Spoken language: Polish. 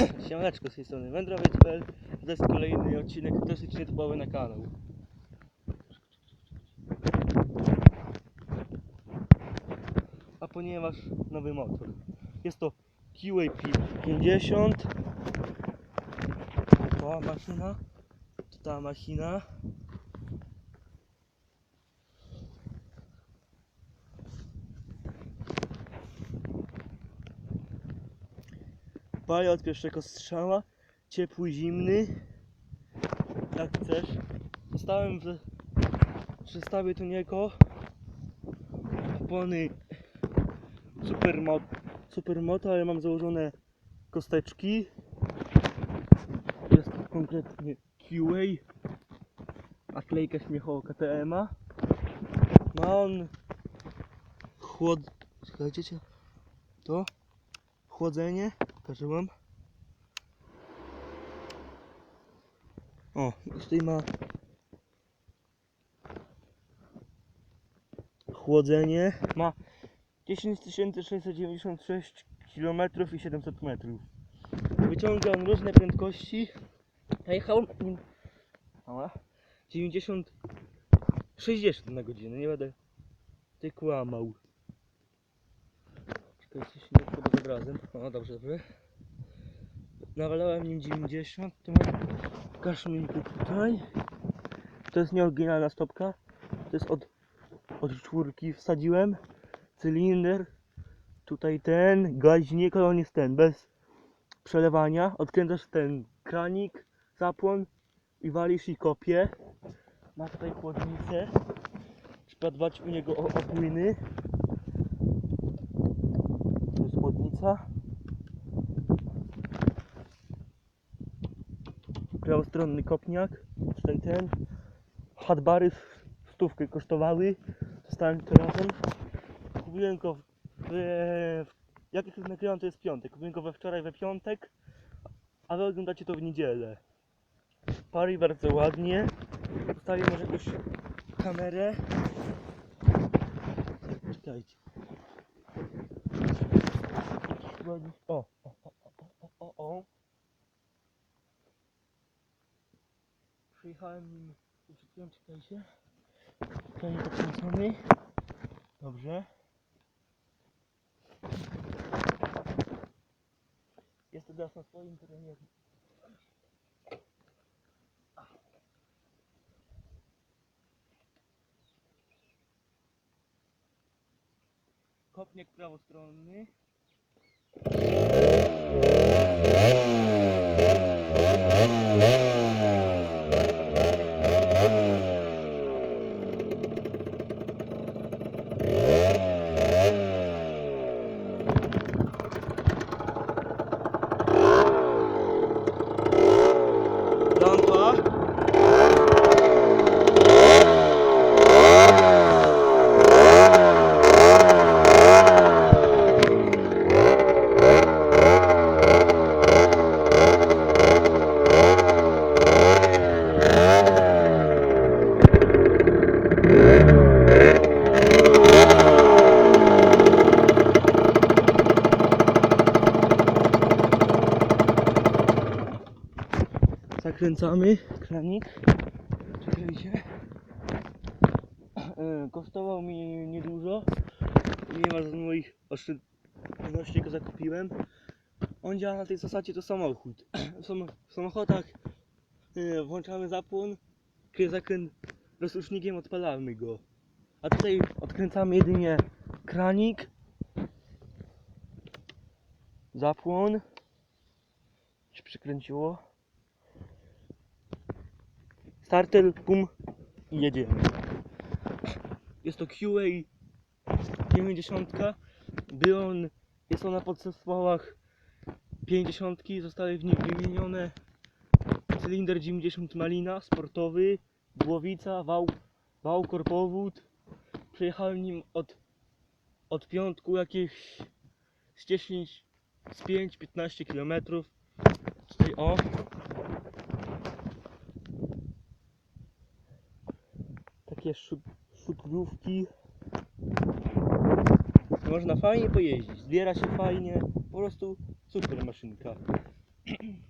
Siemaneczko z tej strony wędrowiec.pl To jest kolejny odcinek dosyć nietypowy na kanał. A ponieważ nowy motor Jest to QAP 50 To maszyna To ta maszyna Pali od pierwszego strzała, ciepły, zimny, jak chcesz. Zostałem w przestawię tu niego opony supermo, supermoto, ale mam założone kosteczki. Jest konkretnie QA, a klejka śmiechowa KTM-a. Ma on chłod... Słuchajcie, to chłodzenie, pokażę wam. O, tutaj ma chłodzenie. Ma 10696 km i 700 metrów. Wyciąga on różne prędkości. Ja jechałem nim Ała, 90 60 na godzinę, nie będę ty kłamał. Czekajcie, się obrazem. O, dobrze, dobrze. Nawalałem nim 90, to mam tutaj. To jest nieoryginalna stopka. To jest od, od czwórki wsadziłem. Cylinder. Tutaj ten, gaźnik, ale on jest ten, bez przelewania. Odkręcasz ten kranik, zapłon i walisz i kopie. Ma tutaj chłodnicę. Trzeba dbać u niego o, o. Tu jest chłodnica. Prawostronny kopniak. Tutaj ten. Hadbary stówkę kosztowały. Dostałem to razem. Kupiłem go w... w jak już nagrywam to jest piątek. Kupiłem go we wczoraj we piątek. A wy oglądacie to w niedzielę. Pari bardzo ładnie. Postawię może jakąś kamerę. Czekajcie. Ładnie. O, o, o, o, o, o. Przyjechałem nim, uciekłem, czekajcie. Tutaj dokręcony. Dobrze. Jest to teraz na swoim terenie. Kopniak prawostronny. Yeah. Zakręcamy kranik. Czekajcie. E, Kosztował mi niedużo. Nie ma z moich oszczędności go zakupiłem. On działa na tej zasadzie to samochód. W, sam, w samochodach e, włączamy zapłon, zakręt rozrusznikiem odpalamy go. A tutaj odkręcamy jedynie kranik, zapłon. Się przykręciło. Starter, pum i jedziemy. Jest to QA 90. Był on, jest on na podzespołach 50. Zostały w nim wymienione cylinder 90 malina, sportowy, głowica, wał, wał korpowód. Przejechałem nim od, od piątku jakieś z 10, z 5-15 km. Tutaj o, takie szut, szutrówki. Można fajnie pojeździć, zbiera się fajnie, po prostu super maszynka.